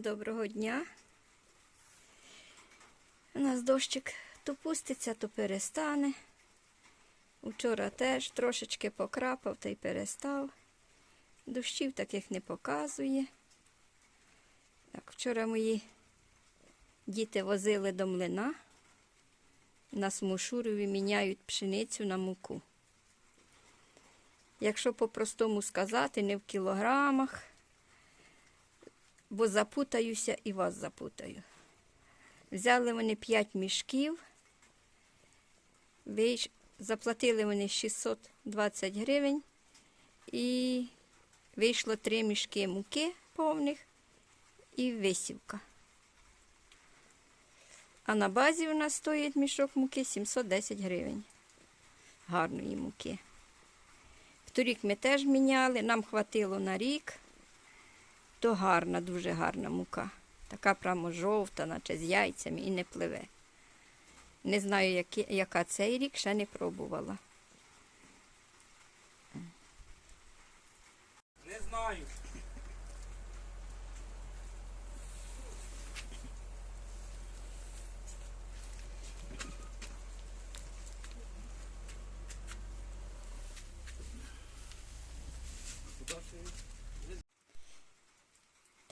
Доброго дня. У нас дощик то пуститься, то перестане. Вчора теж трошечки покрапав та й перестав. Дощів таких не показує. Так, вчора мої діти возили до млина. На смушурові міняють пшеницю на муку. Якщо по-простому сказати, не в кілограмах, бо запутаюся і вас запутаю. Взяли вони 5 мішків, заплатили вони 620 гривень і вийшло 3 мішки муки повних і висівка. А на базі у нас стоїть мішок муки 710 гривень. Гарної муки. Торік ми теж міняли, нам хватило на рік. То гарна, дуже гарна мука. Така прямо жовта, наче з яйцями і не пливе. Не знаю, які, яка цей рік, ще не пробувала. Не знаю.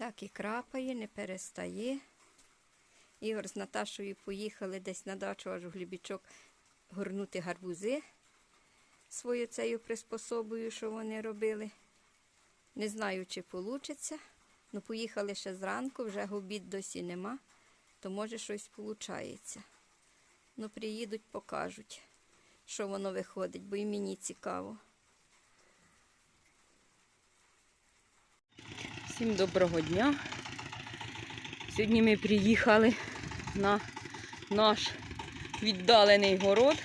Так і крапає, не перестає. Ігор з Наташою поїхали десь на дачу аж у Глібічок горнути гарбузи свою цією приспособою, що вони робили. Не знаю, чи вийде. Ну, поїхали ще зранку, вже обід досі нема, то може щось виходить. Ну, приїдуть, покажуть, що воно виходить, бо і мені цікаво. Всім доброго дня. Сьогодні ми приїхали на наш віддалений город.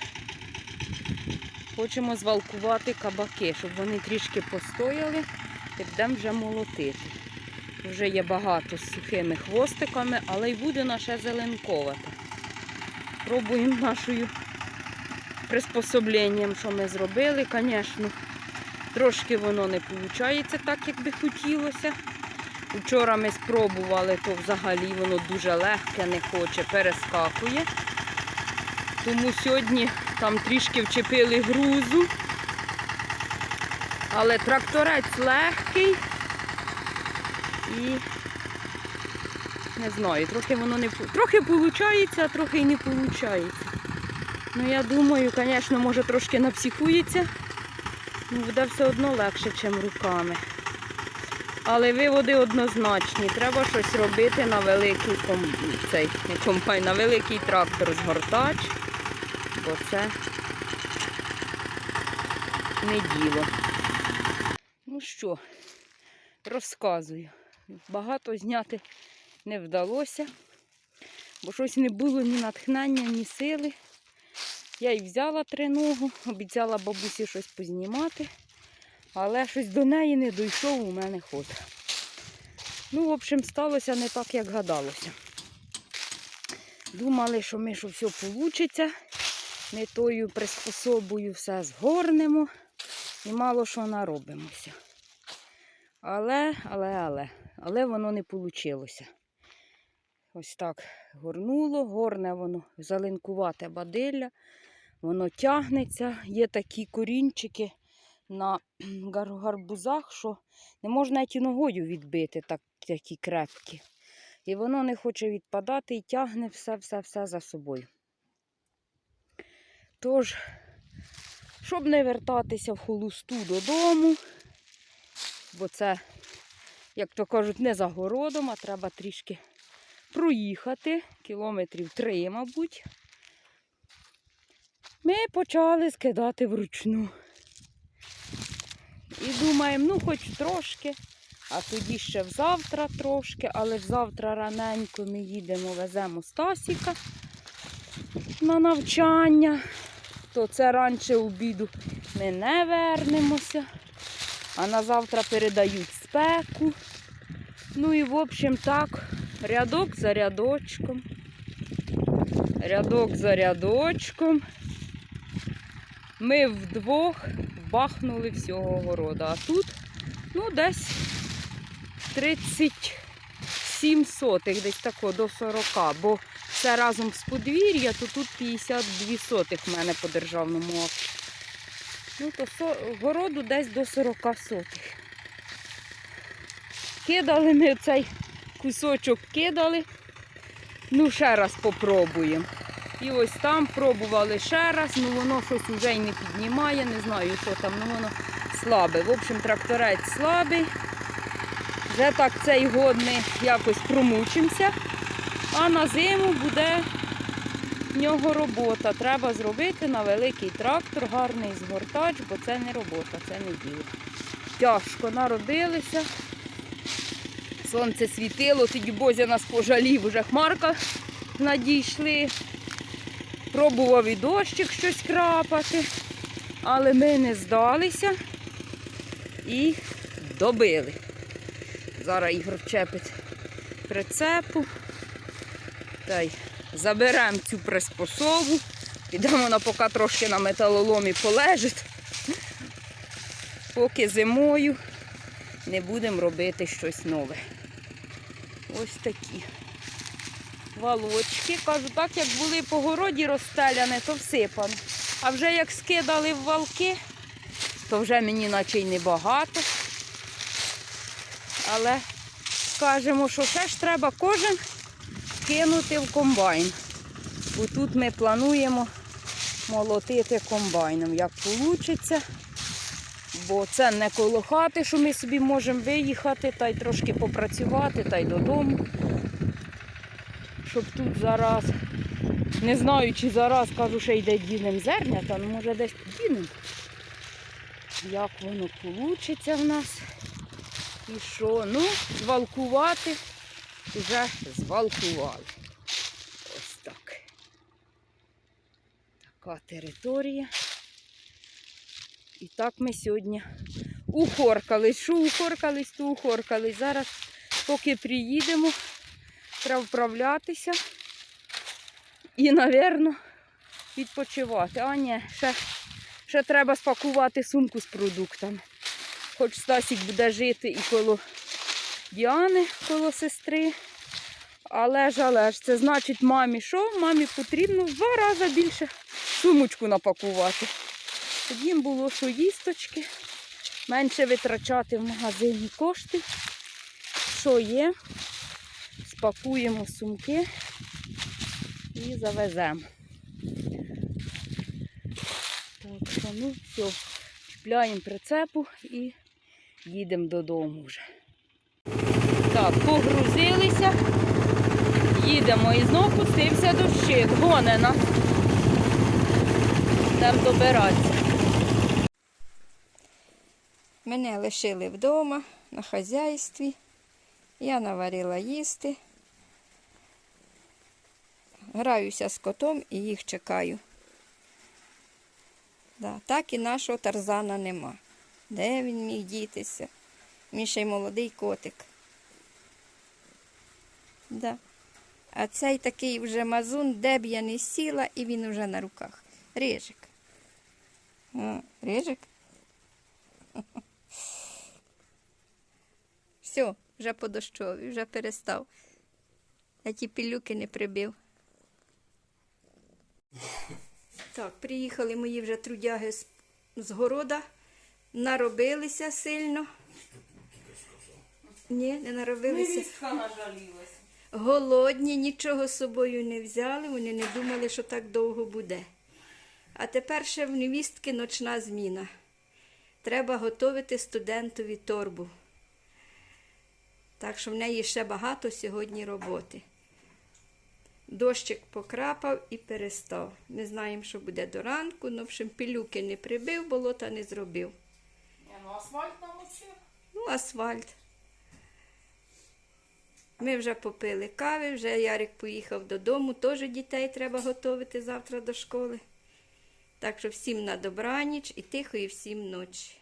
Хочемо звалкувати кабаки, щоб вони трішки постояли і будемо вже молотити. Вже є багато з сухими хвостиками, але й буде наша зеленковата. Пробуємо нашою приспособленням, що ми зробили. Звісно, трошки воно не виходить так, як би хотілося. Вчора ми спробували, то взагалі воно дуже легке, не хоче, перескакує. Тому сьогодні там трішки вчепили грузу. Але тракторець легкий і не знаю, трохи воно не трохи виходить, а трохи і не виходить. Ну я думаю, звісно, може трошки напсихується, але буде все одно легше, ніж руками. Але виводи однозначні. Треба щось робити на великий цей, не комбайн, на великий трактор згортач, бо це не діло. Ну що, розказую. Багато зняти не вдалося, бо щось не було ні натхнення, ні сили. Я і взяла триногу, обіцяла бабусі щось познімати. Але щось до неї не дійшов у мене ход. Ну, в общем, сталося не так, як гадалося. Думали, що ми що все вийде, не тою приспособою все згорнемо і мало що наробимося. Але, але, але, але воно не вийшло. Ось так горнуло, горне воно залинкувате бадилля, воно тягнеться, є такі корінчики на гарбузах, що не можна навіть і ногою відбити, так, такі крепкі. І воно не хоче відпадати і тягне все-все-все за собою. Тож, щоб не вертатися в холосту додому, бо це, як то кажуть, не за городом, а треба трішки проїхати, кілометрів три, мабуть. Ми почали скидати вручну. Думаємо, ну хоч трошки, а тоді ще взавтра трошки, але завтра раненько ми їдемо, веземо Стасіка на навчання, то це раніше обіду ми не вернемося, а на завтра передають спеку. Ну і в общем так, рядок за рядочком, рядок за рядочком. Ми вдвох бахнули всього города. А тут, ну, десь 37 сотих, десь тако до 40, бо все разом з подвір'я, то тут 52 сотих в мене по державному акту. Ну, то со... городу десь до 40 сотих. Кидали ми цей кусочок кидали. Ну, ще раз попробуємо. І ось там пробували ще раз, ну воно щось вже й не піднімає, не знаю, що там, ну воно слабе. В общем, тракторець слабий. Вже так цей год ми якось промучимося, а на зиму буде в нього робота. Треба зробити на великий трактор, гарний згортач, бо це не робота, це не діло. Тяжко народилися. Сонце світило, тоді Бозя нас пожалів, вже хмарка надійшли. Пробував і дощик щось крапати, але ми не здалися і добили. Зараз Ігор вчепить прицепу. Та й заберемо цю приспособу. Підемо вона поки трошки на металоломі полежить. Поки зимою не будемо робити щось нове. Ось такі валочки. Кажу, так як були по городі розстеляні, то всипано. А вже як скидали в валки, то вже мені наче й небагато. Але скажемо, що ще ж треба кожен кинути в комбайн. Бо тут ми плануємо молотити комбайном, як вийде. Бо це не коло хати, що ми собі можемо виїхати та й трошки попрацювати, та й додому. Щоб тут зараз, не знаю, чи зараз кажу, що йде дінем зернята, ну може десь подінемо. Як воно вийде в нас. І що? Ну, звалкувати вже звалкували. Ось так. Така територія. І так ми сьогодні ухоркались. Що ухоркались, то ухоркались. Зараз, поки приїдемо, треба вправлятися і, напевно, відпочивати. А ні, ще, ще треба спакувати сумку з продуктами. Хоч Стасік буде жити і коло Діани, коло сестри. Але ж, але ж, це значить мамі що? Мамі потрібно в два рази більше сумочку напакувати. Щоб їм було що їсточки, менше витрачати в магазині кошти. Що є, спакуємо сумки і завеземо. Так що, ну все, чіпляємо прицепу і їдемо додому вже. Так, погрузилися, їдемо і знов пустився дощик, гоне нас. Йдемо добиратися. Мене лишили вдома на хазяйстві. Я наварила їсти. Граюся з котом і їх чекаю. Да, так і нашого тарзана нема. Де він міг дітися? Він ще й молодий котик. Да. А цей такий вже мазун, де б я не сіла, і він вже на руках. Рижик. Рижик? Все, вже по вже перестав. Я ті пілюки не прибив. Так, приїхали мої вже трудяги з, з города, наробилися сильно. Ні, не наробилися. нажалілася. Голодні, нічого з собою не взяли, вони не думали, що так довго буде. А тепер ще в невістки ночна зміна. Треба готувати студентові торбу. Так що в неї ще багато сьогодні роботи. Дощик покрапав і перестав. Не знаємо, що буде до ранку, но в общем, не прибив, болота не зробив. Ну, асфальт намочив. Ну, асфальт. Ми вже попили кави, вже Ярик поїхав додому, теж дітей треба готувати завтра до школи. Так що всім на добраніч і тихої всім ночі.